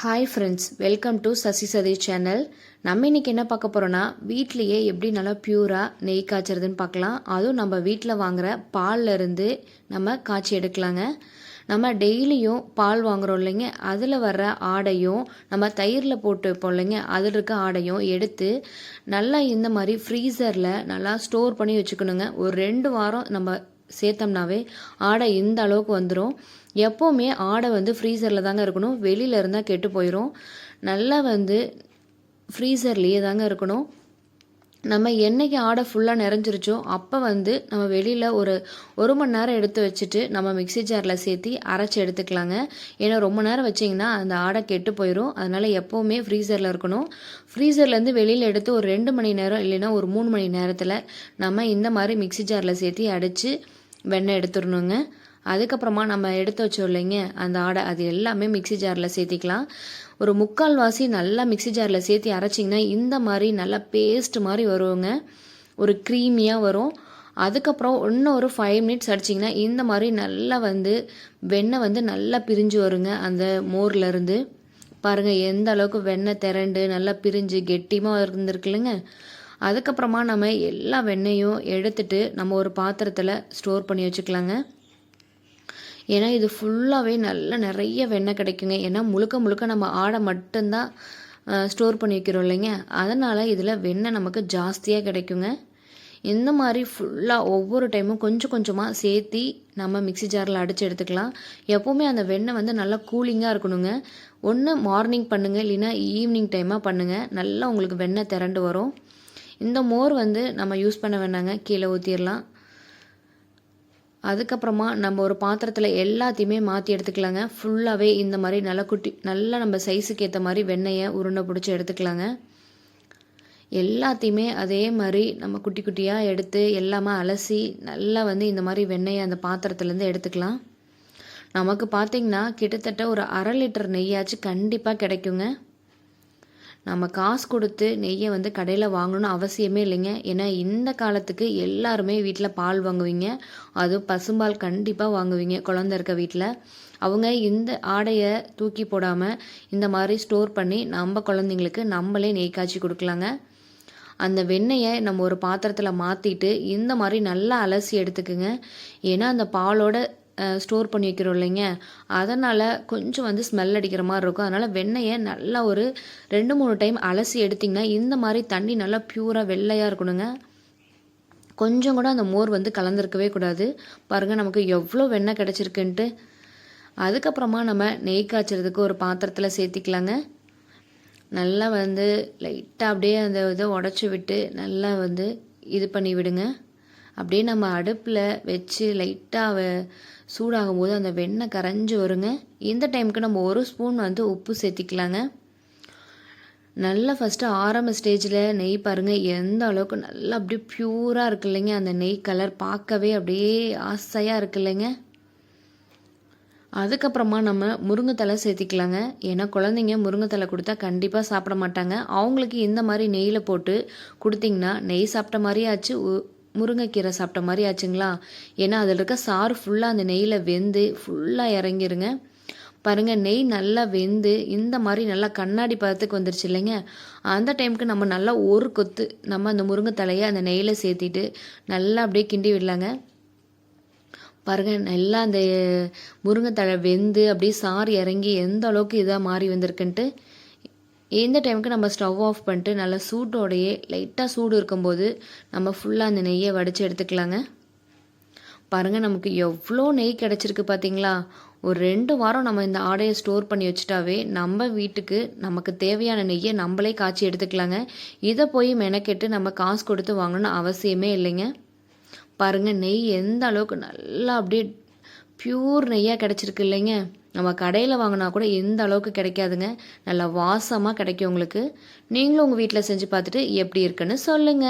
Hi friends welcome to Sasi Sathi channel நம்ம இன்றைக்கி என்ன பார்க்க போகிறோன்னா வீட்லேயே எப்படி நல்லா பியூராக நெய் காய்ச்சறதுன்னு பார்க்கலாம். அதுவும் நம்ம வீட்டில் வாங்குற பால்ல இருந்து நம்ம காய்ச்சி எடுக்கலாங்க. நம்ம டெய்லியும் பால் வாங்குறோம் இல்லைங்க. அதில் வர்ற ஆடையும் நம்ம தயிரில் போட்டு வைப்போம் இல்லைங்க. அதில் இருக்க ஆடையும் எடுத்து நல்லா இந்த மாதிரி ஃப்ரீசரில் நல்லா ஸ்டோர் பண்ணி வச்சுக்கணுங்க. ஒரு ரெண்டு வாரம் நம்ம சேர்த்தோம்னாவே ஆடை இந்த அளவுக்கு வந்துடும் எப்போவுமே ஆடை வந்து ஃப்ரீசரில் தாங்க இருக்கணும். வெளியில் இருந்தால் கெட்டு போயிடும் நல்லா வந்து ஃப்ரீசர்லேயே தாங்க இருக்கணும். நம்ம என்னைக்கு ஆடை ஃபுல்லாக நிறைஞ்சிருச்சோ அப்போ வந்து நம்ம வெளியில் ஒரு ஒரு மணி நேரம் எடுத்து வச்சுட்டு நம்ம மிக்ஸி ஜாரில் சேர்த்தி அரைச்சி எடுத்துக்கலாங்க. ஏன்னா ரொம்ப நேரம் வச்சிங்கன்னா அந்த ஆடை கெட்டு போயிடும் அதனால் எப்போவுமே ஃப்ரீசரில் இருக்கணும். ஃப்ரீசர்லேருந்து வெளியில் எடுத்து ஒரு ரெண்டு மணி நேரம் இல்லைன்னா ஒரு மூணு மணி நேரத்தில் நம்ம இந்த மாதிரி மிக்ஸி ஜாரில் சேர்த்தி அடித்து வெண்ணெய் எடுத்துடணுங்க. அதுக்கப்புறமா நம்ம எடுத்து வச்சோம் இல்லைங்க அந்த ஆடை அது எல்லாமே மிக்ஸி ஜாரில் சேர்த்திக்கலாம். ஒரு முக்கால் வாசி நல்லா மிக்ஸி ஜாரில் சேர்த்தி அரைச்சிங்கன்னா இந்த மாதிரி நல்லா பேஸ்ட் மாதிரி வருங்க. ஒரு க்ரீமியாக வரும். அதுக்கப்புறம் இன்னும் ஒரு ஃபைவ் மினிட்ஸ் அடிச்சிங்கன்னா இந்த மாதிரி நல்லா வந்து வெண்ணெய் வந்து நல்லா பிரிஞ்சு வருங்க அந்த மோர்லேருந்து பாருங்கள் எந்த அளவுக்கு வெண்ணெய் திரண்டு நல்லா பிரிஞ்சு கெட்டியமாக இருந்திருக்குல்லங்க அதுக்கப்புறமா நம்ம எல்லா வெண்ணையும் எடுத்துட்டு நம்ம ஒரு பாத்திரத்தில் ஸ்டோர் பண்ணி வச்சுக்கலாங்க. ஏன்னா இது ஃபுல்லாகவே நல்ல நிறைய வெண்ணெய் கிடைக்குங்க. ஏன்னா முழுக்க முழுக்க நம்ம ஆடை மட்டும்தான் ஸ்டோர் பண்ணி வைக்கிறோம் இல்லைங்க. அதனால் இதில் வெண்ணெய் நமக்கு ஜாஸ்தியாக கிடைக்குங்க. இந்த மாதிரி ஃபுல்லாக ஒவ்வொரு டைமும் கொஞ்சம் கொஞ்சமாக சேர்த்தி நம்ம மிக்சி ஜாரில் அடித்து எடுத்துக்கலாம். எப்போவுமே அந்த வெண்ணெய் வந்து நல்லா கூலிங்காக இருக்கணுங்க. ஒன்று மார்னிங் பண்ணுங்கள் இல்லைன்னா ஈவினிங் டைமாக பண்ணுங்கள் நல்லா உங்களுக்கு வெண்ணெய் திரண்டு வரும். இந்த மோர் வந்து நம்ம யூஸ் பண்ண வேணாங்க. கீழே ஊற்றிடலாம் அதுக்கப்புறமா நம்ம ஒரு பாத்திரத்தில் எல்லாத்தையுமே மாற்றி எடுத்துக்கலாங்க. ஃபுல்லாகவே இந்த மாதிரி நல்லா குட்டி நல்லா நம்ம சைஸுக்கு ஏற்ற மாதிரி வெண்ணெயை உருண்டை பிடிச்சி எடுத்துக்கலாங்க. எல்லாத்தையுமே அதே மாதிரி நம்ம குட்டி குட்டியாக எடுத்து எல்லாமே அலசி நல்லா வந்து இந்த மாதிரி வெண்ணெயை அந்த பாத்திரத்துலேருந்து எடுத்துக்கலாம். நமக்கு பார்த்திங்கன்னா கிட்டத்தட்ட ஒரு அரை லிட்டர் நெய்யாச்சும் கண்டிப்பாக கிடைக்குங்க. நம்ம காசு கொடுத்து நெய்யை வந்து கடையில் வாங்கணும்னு அவசியமே இல்லைங்க. ஏன்னா இந்த காலத்துக்கு எல்லாருமே வீட்டில் பால் வாங்குவீங்க. அதுவும் பசும்பால் கண்டிப்பாக வாங்குவீங்க குழந்த இருக்க வீட்டில் அவங்க இந்த ஆடையை தூக்கி போடாமல் இந்த மாதிரி ஸ்டோர் பண்ணி நம்ம குழந்தைங்களுக்கு நம்மளே நெய் காய்ச்சி கொடுக்கலாங்க. அந்த வெண்ணெயை நம்ம ஒரு பாத்திரத்தில் மாற்றிட்டு இந்த மாதிரி நல்லா அலசி எடுத்துக்குங்க. ஏன்னா அந்த பாலோட ஸ்டோர் பண்ணி வைக்கிறோம் இல்லைங்க. அதனால் கொஞ்சம் வந்து ஸ்மெல் அடிக்கிற மாதிரி இருக்கும். அதனால் வெண்ணெயை நல்லா ஒரு ரெண்டு மூணு டைம் அலசி எடுத்திங்கன்னா இந்த மாதிரி தண்ணி நல்லா ப்யூராக வெள்ளையாக இருக்கணுங்க. கொஞ்சம் கூட அந்த மோர் வந்து கலந்துருக்கவே கூடாது. பாருங்கள் நமக்கு எவ்வளோ வெண்ணெய் கிடச்சிருக்குன்ட்டு. அதுக்கப்புறமா நம்ம நெய் காய்ச்சறதுக்கு ஒரு பாத்திரத்தில் சேர்த்திக்கலாங்க. நல்லா வந்து லைட்டாக அப்படியே அந்த இதை உடச்சி விட்டு நல்லா வந்து இது பண்ணி விடுங்க. அப்படியே நம்ம அடுப்பில் வச்சு லைட்டாக சூடாகும் போது அந்த வெண்ணெய் கரைஞ்சி வருங்க. இந்த டைமுக்கு நம்ம ஒரு ஸ்பூன் வந்து உப்பு சேர்த்திக்கலாங்க. நல்லா ஃபஸ்ட்டு ஆரம்ப ஸ்டேஜில் நெய் பாருங்கள் எந்த அளவுக்கு நல்லா அப்படியே ப்யூராக இருக்கு இல்லைங்க. அந்த நெய் கலர் பார்க்கவே அப்படியே ஆசையாக இருக்கு இல்லைங்க. அதுக்கப்புறமா நம்ம முருங்கைத்தலை சேர்த்திக்கலாங்க. ஏன்னா குழந்தைங்க முருங்கைத்தலை கொடுத்தா கண்டிப்பாக சாப்பிட மாட்டாங்க. அவங்களுக்கு இந்த மாதிரி நெய்யில் போட்டு கொடுத்திங்கன்னா நெய் சாப்பிட்ட மாதிரியே ஆச்சு முருங்கைக்கீரை சாப்பிட்ட மாதிரி ஆச்சுங்களா? ஏன்னா அதில் இருக்க சாறு ஃபுல்லாக அந்த நெய்யில் வெந்து ஃபுல்லாக இறங்கிருங்க. பாருங்கள் நெய் நல்லா வெந்து இந்த மாதிரி நல்லா கண்ணாடி பதத்துக்கு வந்துருச்சு இல்லைங்க? அந்த டைமுக்கு நம்ம நல்லா ஒரு கொத்து நம்ம அந்த முருங்கை தலையை அந்த நெய்யில் சேர்த்திட்டு நல்லா அப்படியே கிண்டி விடலாங்க. பாருங்கள் நல்லா அந்த முருங்கைத்தழை வெந்து அப்படியே சாறு இறங்கி எந்த அளவுக்கு இதாக மாறி வந்திருக்குன்ட்டு இந்த டைமுக்கு நம்ம ஸ்டவ் ஆஃப் பண்ணிட்டு நல்லா சூட்டோடையே லைட்டாக சூடு இருக்கும்போது நம்ம ஃபுல்லாக அந்த நெய்யை வடித்து எடுத்துக்கலாங்க. பாருங்கள் நமக்கு எவ்வளோ நெய் கிடச்சிருக்கு பார்த்தீங்களா ஒரு ரெண்டு வாரம் நம்ம இந்த ஆடையை ஸ்டோர் பண்ணி வச்சுட்டாவே நம்ம வீட்டுக்கு நமக்கு தேவையான நெய்யை நம்மளே காய்ச்சி எடுத்துக்கலாங்க. இதை போய் மெனக்கெட்டு நம்ம காசு கொடுத்து வாங்கணும்னு அவசியமே இல்லைங்க. பாருங்கள் நெய் எந்த அளவுக்கு நல்லா அப்படியே ப்யூர் நெய்யாக கிடச்சிருக்கு இல்லைங்க. நம்ம கடையில் வாங்கினா கூட எந்த அளவுக்கு கிடைக்காதுங்க. நல்லா வாசமாக கிடைக்கும் உங்களுக்கு. நீங்களும் உங்கள் வீட்டில் செஞ்சு பார்த்துட்டு எப்படி இருக்குன்னு சொல்லுங்கள்